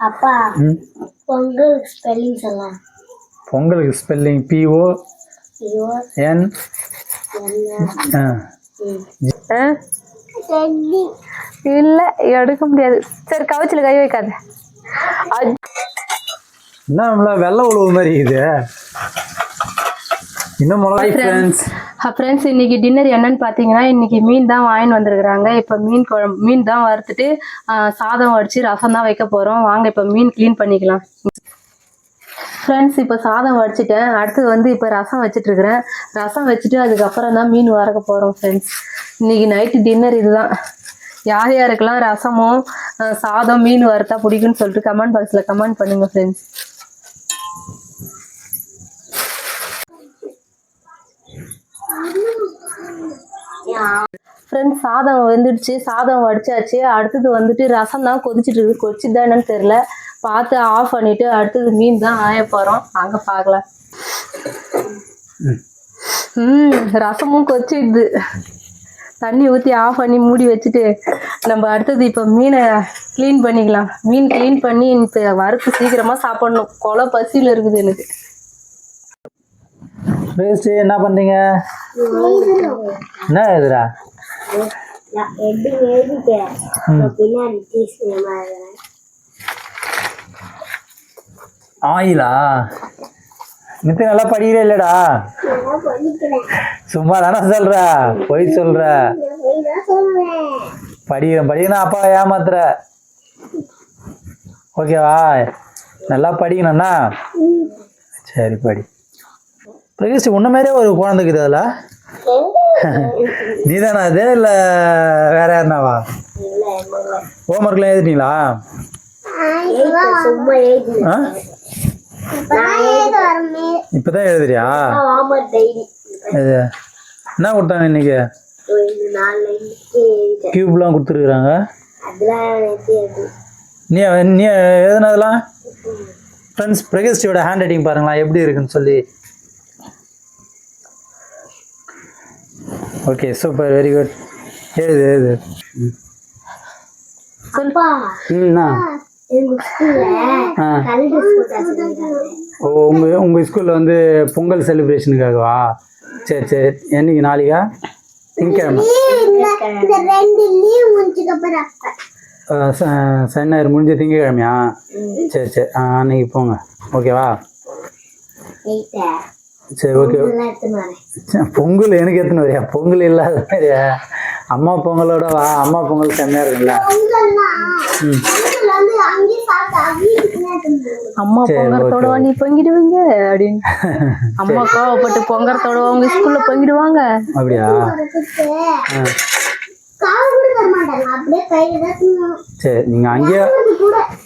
அப்பா பொங்கல் ஸ்பெல்லிங் சொல்லலாம் பொங்கலுக்கு ஸ்பெல்லிங் பிஓ என் இல்ல எடுக்க முடியாது. சரி கவச்சில கை வைக்காத. என்ன நம்மள வெள்ளை உழுவு மாதிரி இது இன்னும் ஃப்ரெண்ட்ஸ் ஃப்ரெண்ட்ஸ் இன்னைக்கு டின்னர் என்னன்னு பார்த்தீங்கன்னா இன்னைக்கு மீன் தான் வாங்கிட்டு வந்திருக்கிறாங்க. இப்போ மீன் குழம்பு மீன் தான் வறுத்துட்டு சாதம் வடிச்சு ரசம் தான் வைக்க போகிறோம் வாங்க இப்போ மீன் க்ளீன் பண்ணிக்கலாம். ஃப்ரெண்ட்ஸ் இப்போ சாதம் வடிச்சிட்டேன். அடுத்து வந்து இப்போ ரசம் வச்சிட்டு இருக்கிறேன் ரசம் வச்சுட்டு அதுக்கப்புறம் தான் மீன் வறுக்க போகிறோம் ஃப்ரெண்ட்ஸ் இன்னைக்கு நைட்டு டின்னர் இதுதான். யார் யாருக்கெல்லாம் ரசமும் சாதம் மீன் வறுத்தா பிடிக்கும்னு சொல்லிட்டு கமெண்ட் பாக்ஸில் கமெண்ட் பண்ணுங்க ஃப்ரெண்ட்ஸ் ஃப்ரெண்ட்ஸ் சாதம் வெந்துடுச்சு. சாதம் வடிச்சாச்சு. அடுத்தது வந்துட்டு ரசம் தான் கொதிச்சிட்டு இருக்கு. கொதிச்சுதா என்னன்னு தெரில பார்த்து ஆஃப் பண்ணிட்டு அடுத்தது மீன் தான் ஆய போகிறோம் அங்கே பார்க்கலாம். ம் ரசமும் கொதிச்சிடுது. தண்ணி ஊற்றி ஆஃப் பண்ணி மூடி வச்சுட்டு நம்ம அடுத்தது இப்போ மீனை க்ளீன் பண்ணிக்கலாம். மீன் க்ளீன் பண்ணி இப்போ வறுத்து சீக்கிரமாக சாப்பிடணும். கொலை பசியில் இருக்குது எனக்கு. வேஸ்ட் என்ன பண்றீங்க? என்ன இதுடா ஆயிலா? நித்தி நல்லா படிக்கிறே இல்லடா. சும்மா தானே சொல்ற பொய் சொல்ற. படிக்கிறேன் படிக்கணும் அப்பா ஏமாத்துற. ஓகேவா? நல்லா படிக்கணும்னா? சரி படி. பிரகேஷ் உன்ன மாதிரியே ஒரு குழந்தைக்குது அதில்? நீ தானே அது? இல்லை வேற யாருனாவா ஹோம்ஒர்க்லாம் எழுதிட்டீங்களா? சும்மா எழுதி. ஆ? நான் எழுத. வரமே இப்போ தான் எழுதுறியா என்ன கொடுத்தாங்க இன்னைக்கு? கியூப்லாம் கொடுத்துருக்குறாங்க. நீ நீ எழுதுனதெல்லாம்? ஃப்ரெண்ட்ஸ் பிரகேஷ்டியோட ஹேண்ட் ரைட்டிங் பாருங்களா எப்படி இருக்குன்னு சொல்லி. ஓகே சூப்பர் வெரி குட் எழுது எழுது ஓ உங்கள் உங்கள் ஸ்கூலில் வந்து பொங்கல் செலிப்ரேஷனுக்காகவா சரி சரி. என்னைக்கு நாளைக்கா? ச- சனி ஞாயிறு முடிஞ்ச திங்கக்கிழமையா சரி சரி. அன்னைக்கு போங்க. ஓகேவா சரி ஓகே பொங்கல் எனக்கு எத்தனை வரையா? பொங்கல் இல்லாத மாதிரியா? அம்மா பொங்கலோட வா அம்மா பொங்கல் செம்மையா இருக்குல்ல. அம்மா பொங்கறதோட நீ பொங்கிடுவீங்க அப்படின்னு. அம்மா கோவப்பட்டு பொங்கறதோட உங்க ஸ்கூல்ல பொங்கிடுவாங்க. அப்படியா. சரி நீங்கள் அங்கேயே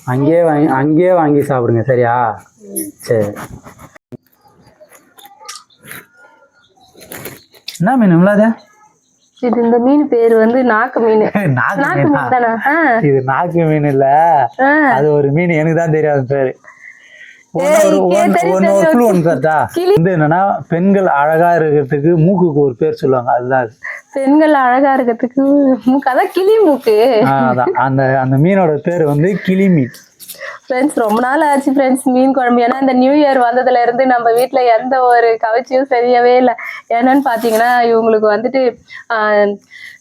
அங்கேயே வாங்கி அங்கேயே வாங்கி சாப்பிடுங்க சரியா? சரி. என்ன மீன் இவ்வளோது இது இந்த மீன் பேர் வந்து நாக்கு மீன். நாக்கு மீனா? தானே? இது நாக்கு மீன் இல்ல. அது ஒரு மீன் எனக்கு தான் தெரியாது பேரு. என்னன்னா பெண்கள் அழகா இருக்கிறதுக்கு மூக்குக்கு ஒரு பேர் சொல்லுவாங்க அதுதான் அது. பெண்கள் அழகா இருக்கிறதுக்கு மூக்கு அதான் கிளி மூக்கு. அதான். அந்த அந்த மீனோட பேர் வந்து கிளி மீன். ஃப்ரெண்ட்ஸ் ரொம்ப நாள் ஆச்சு ஃப்ரெண்ட்ஸ் மீன் குழம்பு. ஏன்னா இந்த நியூ இயர் வந்ததுல இருந்து நம்ம வீட்டில் எந்த ஒரு கவிச்சியும் சரியாவே இல்லை. என்னன்னு பார்த்தீங்கன்னா இவங்களுக்கு வந்துட்டு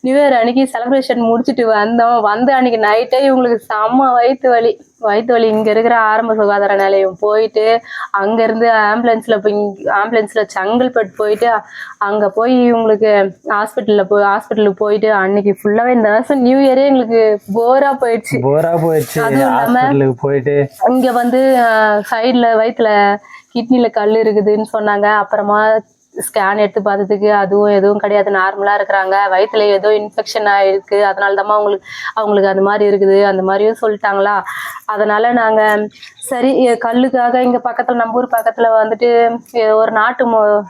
நியூ இயர் அன்னைக்கு செலிப்ரேஷன் முடிச்சுட்டு வந்தோம். வந்த அன்னைக்கு நைட்டே இவங்களுக்கு செம்ம வயிற்று வலி. வயிற்று வலி இங்க இருக்கிற ஆரம்ப சுகாதார நிலையம் போயிட்டு அங்க இருந்து ஆம்புலன்ஸ்ல போய் ஆம்புலன்ஸ்ல செங்கல்பட்டு போயிட்டு அங்க போய் இவங்களுக்கு ஹாஸ்பிட்டல்ல போய் ஹாஸ்பிட்டலுக்கு போயிட்டு அன்னைக்கு ஃபுல்லாவே இந்த வருஷம் நியூ இயரே எங்களுக்கு போரா போயிடுச்சு. போரா போயிடுச்சு. அதுவும் இல்லாம- ஹாஸ்பிட்டலுக்கு போயிட்டு. இங்க வந்து சைடுல வயித்துல கிட்னில கல் இருக்குதுன்னு சொன்னாங்க. அப்புறமா ஸ்கேன் எடுத்து பார்த்ததுக்கு அதுவும் எதுவும் கிடையாது. நார்மலாக இருக்கிறாங்க. வயிற்றுல ஏதோ இன்ஃபெக்ஷன் ஆகிருக்கு அதனால தான் அவங்களுக்கு அவங்களுக்கு அந்த மாதிரி இருக்குது. அந்த மாதிரியும் சொல்லிட்டாங்களா? அதனால் நாங்கள் சரி எ- கல்லுக்காக இங்கே பக்கத்தில் நம்ம ஊர் பக்கத்தில் வந்துட்டு ஒரு நாட்டு மு-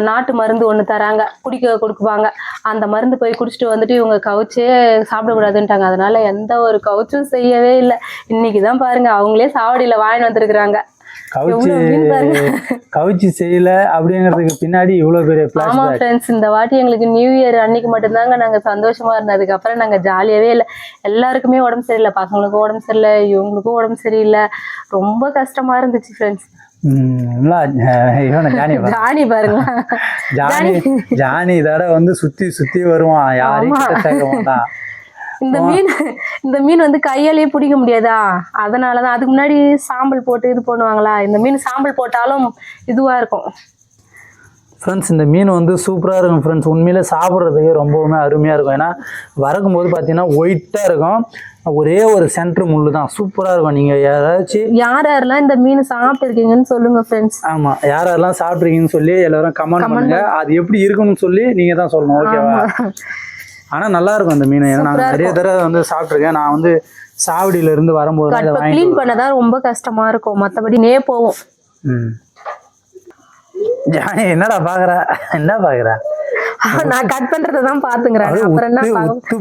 நாட்டு மருந்து ஒன்று தராங்க. குடிக்க கொடுக்குவாங்க. அந்த மருந்து போய் குடிச்சிட்டு வந்துட்டு இவங்க கவுச்சே சாப்பிடக்கூடாதுன்ட்டாங்க. அதனால எந்த ஒரு கவுச்சும் செய்யவே இல்லை. இன்னைக்கு தான் பாருங்க அவங்களே சாவடியில் வாங்கி வந்திருக்கிறாங்க. கவுச்சி. கவுச்சி செய்யல அப்படிங்கிறதுக்கு பின்னாடி இவ்வளோ பெரிய ஆமா ஃப்ரெண்ட்ஸ் இந்த வாட்டி எங்களுக்கு நியூ இயர் அன்னைக்கு மட்டும்தாங்க நாங்க சந்தோஷமா இருந்தோம் அதுக்கப்புறம் நாங்க ஜாலியாவே இல்லை. எல்லாருக்குமே உடம்பு சரியில்லை. பசங்களுக்கும் உடம்பு சரியில்லை. இவங்களுக்கும் உடம்பு சரியில்லை. ரொம்ப கஷ்டமா இருந்துச்சு ஃப்ரெண்ட்ஸ் ஜானி பாரு. ஜானி பாருங்க. Johnny Johnny. இதோட வந்து சுத்தி சுத்தி வருவான். யாரையும் இந்த மீன் இந்த மீன் வந்து கையாலேயே பிடிக்க முடியாதா? அதனாலதான் அதுக்கு முன்னாடி சாம்பல் போட்டு இது பண்ணுவாங்களா? இந்த மீன் சாம்பல் போட்டாலும் இதுவா இருக்கும். ஃப்ரெண்ட்ஸ் இந்த மீன் வந்து சூப்பராக இருக்கும் ஃப்ரெண்ட்ஸ் உண்மையிலே சாப்பிட்றதுக்கு ரொம்பவுமே அருமையாக இருக்கும். ஏன்னா வறக்கும் போது பார்த்தீங்கன்னா ஒயிட்டாக இருக்கும். ஒரே ஒரு சென்ட்ரு முள்ளு தான் சூப்பராக இருக்கும். நீங்கள் யாராச்சும் யார் யாரெல்லாம் இந்த மீன் சாப்பிட்டு இருக்கீங்கன்னு சொல்லுங்க ஃப்ரெண்ட்ஸ் ஆமாம் யார் யாரெல்லாம் சாப்பிட்ருக்கீங்கன்னு சொல்லி எல்லாரும் கமெண்ட் பண்ணுங்க. அது எப்படி இருக்குன்னு சொல்லி நீங்கள் தான் சொல்லணும் ஓகேவா ஆனால் நல்லா இருக்கும் அந்த மீன். ஏன்னா நான் நிறைய தடவை வந்து சாப்பிட்ருக்கேன் நான் வந்து சாவடியில இருந்து வரும்போது க்ளீன் பண்ணதான் ரொம்ப கஷ்டமா இருக்கும். மற்றபடி நே போவோம் என்னடா பார்க்குற என்ன பார்க்குற நான் கட் பண்றதை தான் பாத்துங்கிறேன் அப்புறம் என்ன உத்து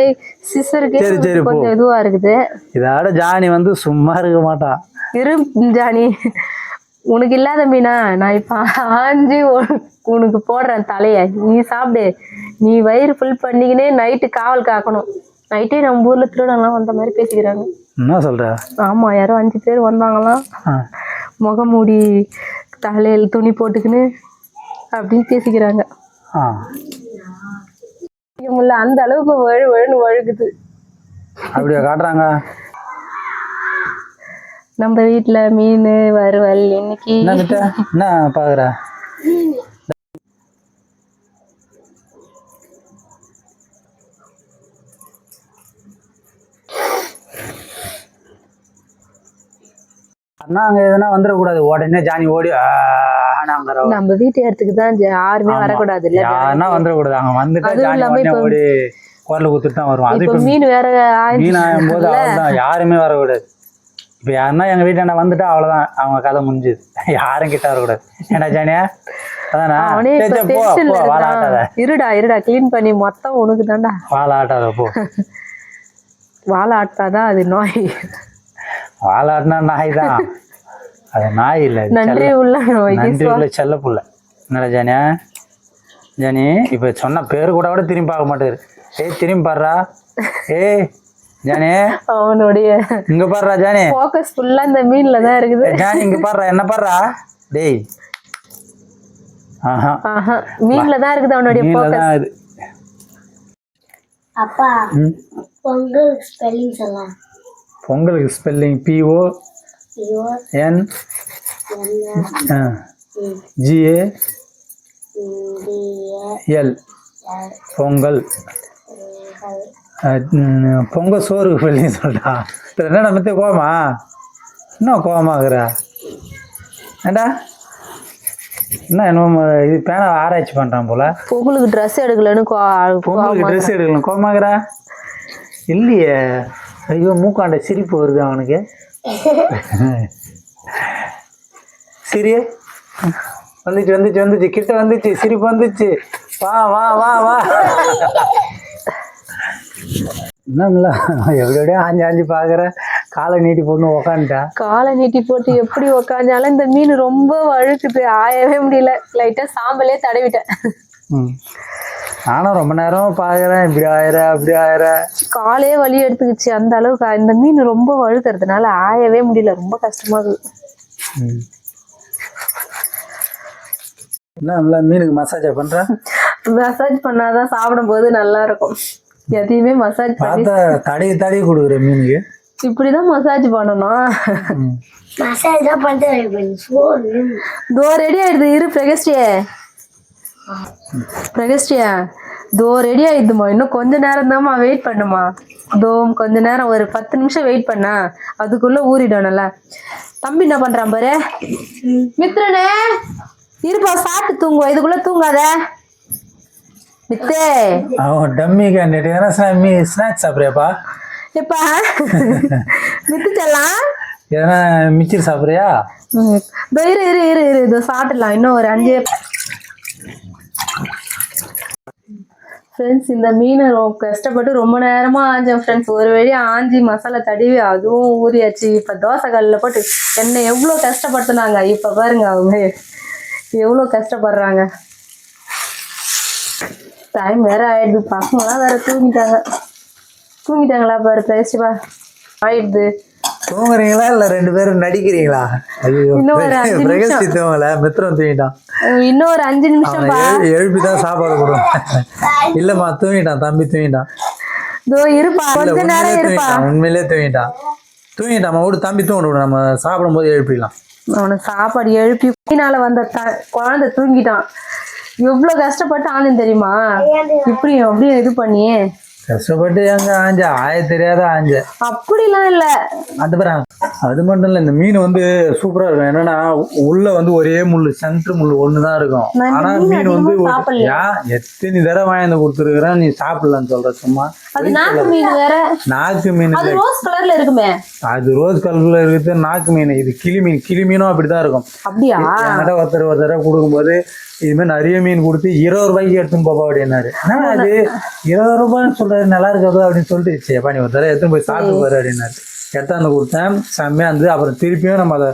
ஏய் சிஸ்டருக்கு சரி, சரி. கொஞ்சம் இதுவா இருக்குது. இதோட ஜானி வந்து சும்மா இருக்க மாட்டான். இரு ஜானி. உனக்கு இல்லாத மீனா நான் இப்ப ஆஞ்சு உன- உனக்கு போடுறேன் தலைய. நீ சாப்பிடு. நீ வயிறு ஃபுல் பண்ணிக்கினே நைட்டு காவல் காக்கணும். நைட்டே நம்ம ஊர்ல திருடெல்லாம் வந்த மாதிரி பேசிக்கிறாங்க. என்ன சொல்ற? ஆமா யாரோ அஞ்சு பேர் வந்தாங்களாம். முகமூடி தலையில் துணி போட்டுக்கின்னு அப்படின்னு பேசிக்கிறாங்க. அந்த அளவுக்கு வழு வழுன்னு வழுகுது. அப்படியா காட்டுறாங்க? நம்ம வீட்ல மீன் வறுவல் இன்னைக்கு என்ன பார்க்குற அண்ணா அங்கே எதுனா வந்துடக்கூடாது உடனே ஜானி ஓடி நம்ம வீட்டு இடத்துக்கு தான் யாருமே வரக்கூடாது இல்ல யாருன்னா வந்துடக்கூடாது அங்கே வந்துட்டா ஜானி ஓடி குரல் குத்துட்டு தான் வருவான். மீன் வேற. மீன் ஆகும் போது யாருமே வரக்கூடாது. இப்போ யாருன்னா எங்கள் வீட்டாண்ட வந்துட்டா அவ்வளோதான் அவங்க கதை முடிஞ்சுது. யாரும் கிட்ட வரக்கூடாது. ஏன்னா ஜானியா? இருடா இருடா க்ளீன் பண்ணி மொத்தம் உனக்கு தான்டா. வாழ ஆட்டாத போ. வாழை ஆட்டாதான் அது நோய். வாழ ஆட்டினா நாய் தான் அது நாய் இல்லை நன்றி உள்ள நோய்க்கு நன்றி உள்ள செல்ல புள்ள. என்னடா ஜானியா? ஜானி இப்போ சொன்ன பேர் கூட கூட திரும்பி பார்க்க மாட்டாரு ஏய் திரும்பி பாடுறா ஏய் ஜானி? அவனுடைய இங்க பாடுறா ஜானி. ஃபோக்கஸ் ஃபுல்லா இந்த மீன்ல தான் இருக்குது. ஜானி இங்க பாடுறா என்ன பாடுறா டேய். ஆஹா. ஆஹா. மீன்ல தான் இருக்குது அவனுடைய ஃபோக்கஸ் அப்பா. பொங்கல் ஸ்பெல்லிங் சொல்லலாம். பொங்கலுக்கு spelling P O N G A L Pongal. Pongal சோறு ஸ்பெல்லிங் சொல்றா. இதுல என்ன நம்ம கோவமா? என்ன கோவமாக்குற? ஏண்டா? என்ன என்னமோ இது பேனா ஆராய்ச்சி பண்றான் போல. பொங்கலுக்கு ட்ரெஸ் எடுக்கலன்னு பொங்கலுக்கு ட்ரெஸ் எடுக்கலாம் கோவமாக்குறா? இல்லையே. ஐயோ மூக்காண்ட சிரிப்பு வருது அவனுக்கு. சிரியே வந்துச்சு வந்துச்சு வந்துச்சு. கிட்ட வந்துச்சு சிரிப்பு வந்துச்சு. வா வா வா வா. என்னங்கள? எப்படி எப்படியோ ஆஞ்சு ஆஞ்சு பார்க்குற காலை நீட்டி போட்டு உக்காந்துட்டா? காலை நீட்டி போட்டு எப்படி உக்காந்தாலும் இந்த மீன் ரொம்ப வழுக்குது. ஆயவே முடியல. லைட்டா சாம்பலே தடவிட்டேன். நானும் ரொம்ப நேரம் பார்க்குறேன் இப்படி ஆயிர அப்படி ஆயிர காலே வலி எடுத்துக்கிச்சு. அந்த அளவுக்கு இந்த மீன் ரொம்ப வழுக்கிறதுனால ஆயவே முடியல. ரொம்ப கஷ்டமா இருக்குது ம். என்ன மீனுக்கு மசாஜா பண்ணுற மசாஜ் பண்ணாதான் சாப்பிடும்போது நல்லா இருக்கும். எதையுமே மசாஜ் பண்ணி தடவி தடவி கொடுக்குற மீனுக்கு. இப்படிதான் மசாஜ் பண்ணணும். மசாஜ் தான் சோறு தோ ரெடி ஆயிடுது இரு பிரகஸ்டியே. பிரகஸ்டியா தோ ரெடி ஆயிடுதுமா இன்னும் கொஞ்ச நேரம் தான்மா வெயிட் பண்ணுமா தோ கொஞ்ச நேரம் ஒரு பத்து நிமிஷம் வெயிட் பண்ணா. அதுக்குள்ள ஊறிடணும்ல. தம்பி என்ன பண்றான் பாரு? மித்ரனே இருப்பா சாப்பிட்டு தூங்குவோம் இதுக்குள்ள தூங்காத. Dummy candidate. எதனா ஸ்நா மீ ஸ்நாக்ஸ் சாப்பிட்றியாப்பா? எப்பா? மித்து செல்லாம் எதனா மிச்சர் சாப்பிட்றியா. இதோ இரு இரு இரு இரு. இதோ சாப்பிடலாம். இன்னும் ஒரு அஞ்சு. ஃப்ரெண்ட்ஸ் இந்த மீனை கஷ்டப்பட்டு ரொம்ப நேரமா ஆஞ்சேன் ஃப்ரெண்ட்ஸ் ஒரு வழி ஆஞ்சி மசாலா தடவி அதுவும் ஊறியாச்சு. இப்போ தோசை கல்லில் போட்டு என்னை எவ்வளோ கஷ்டப்படுத்துனாங்க. இப்போ பாருங்க அவங்க எவ்வளோ கஷ்டப்படுறாங்க. டைம் வேற ஆயிடுது. பசங்களாம் வேற தூங்கிட்டாங்க. தூங்கிட்டாங்களா பாரு பேசிப்பா. ஆயிடுது. தூங்குறீங்களா இல்ல ரெண்டு பேரும் நடிக்கிறீங்களா. பிரகஸ்தி தூங்கல மித்திரம் தூங்கிட்டான். இன்னும் ஒரு அஞ்சு நிமிஷம் எழுப்பி தான் சாப்பாடு கொடுவோம் இல்லம்மா தூங்கிட்டான் தம்பி தூங்கிட்டான். இதோ இருப்பா கொஞ்ச நேரம் இருப்பா. தூங்கிட்டான் உண்மையிலே தூங்கிட்டான். தூங்கிட்டான் விடு தம்பி தூங்க விடு நம்ம சாப்பிடும்போது எழுப்பிடலாம். அவனுக்கு சாப்பாடு எழுப்பி வந்த த குழந்தை தூங்கிட்டான். எவ்வளவு கஷ்டப்பட்டு ஆனது தெரியுமா? இப்படி அப்படியே இது பண்ணி. கஷ்டப்பட்டு எங்க ஆஞ்ச? ஆய தெரியாத ஆஞ்ச. அப்படிலாம் இல்ல. அது பாரு அது மட்டும் இல்ல இந்த மீன் வந்து சூப்பரா இருக்கும். என்னன்னா உள்ள வந்து ஒரே முள்ளு சென்டர் முள்ளு ஒண்ணுதான் இருக்கும். ஆனா மீன் வந்து எத்தனை தடவை வாங்கி கொடுத்துருக்குறேன் நீ சாப்பிடலாம்னு சொல்ற சும்மா. அது நாக்கு மீன் வேற. நாக்கு மீன் அது இல்ல. ரோஸ் கலர்ல இருக்குமே. அது ரோஸ் கலர்ல இருக்குது நாக்கு மீன். இது கிளி மீன். கிளி மீனும் அப்படிதான் இருக்கும். அப்படியா? ஒருத்தர் ஒரு தடவை கொடுக்கும்போது இது மாதிரி நிறைய மீன் கொடுத்து இருபது ரூபாய்க்கு எடுத்துன்னு போப்பா அப்படின்னாரு. அது? இருபது ரூபாய்ன்னு சொல்றாரு நல்லா இருக்காது அப்படின்னு சொல்லிட்டு சரிப்பா நீ ஒரு தடவை எடுத்துன்னு போய் சாப்பிட்டு பாரு அப்படின்னாரு. எடுத்தாந்து கொடுத்தேன் செம்மையா இருந்து அப்புறம் திருப்பியும் நம்ம அதை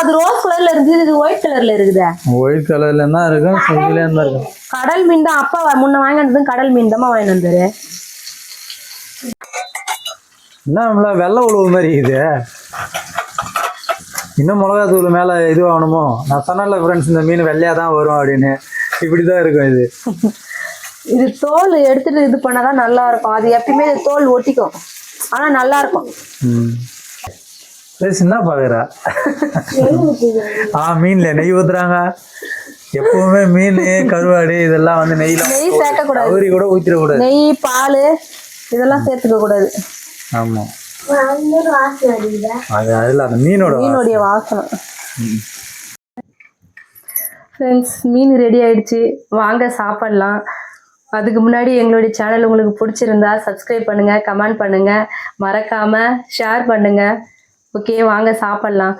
அது ரோஸ் கலர்ல இருக்குது இது ஒயிட் கலர்ல இருக்குதே. ஒயிட் கலர்ல தான் இருக்கும் செஞ்சிலே தான் இருக்கும். கடல் மீன் தான் அப்பா முன்ன வாங்கி வந்ததும் கடல் மீன் தான் வாங்கி வந்தாரு. என்ன நம்மள வெள்ளை உழுவு மாதிரி இது இன்னும் மிளகாத்தூள் மேலே இது ஆகணுமோ நான் சொன்னேன்ல ஃப்ரெண்ட்ஸ் இந்த மீன் வெள்ளையாக தான் வரும் அப்படின்னு. இப்படி தான் இருக்கும் இது. இது தோல் எடுத்துட்டு இது பண்ணாதான் நல்லா இருக்கும் அது எப்பயுமே தோல் ஒட்டிக்கும். ஆனா நல்லா இருக்கும் என்ன பார்க்குறா ஆ மீனில் நெய் ஊற்றுறாங்க எப்பவுமே மீன் கருவாடு இதெல்லாம் வந்து நெய்யில் நெய் சேர்க்கக்கூடாது. கவுரி கூட ஊற்றிடக்கூடாது நெய் பால் இதெல்லாம் சேர்த்துக்க கூடாது அடிக்குதா அது அதில் அந்த மீனோட மீனுடைய வாசனை. ஃப்ரெண்ட்ஸ் மீன் ரெடி ஆயிடுச்சு. வாங்க சாப்பிடலாம். அதுக்கு முன்னாடி எங்களுடைய சேனல் உங்களுக்கு பிடிச்சிருந்தா சப்ஸ்கிரைப் பண்ணுங்க கமெண்ட் பண்ணுங்க. மறக்காம ஷேர் பண்ணுங்க. ஓகே வாங்க சாப்பிட்லாம்.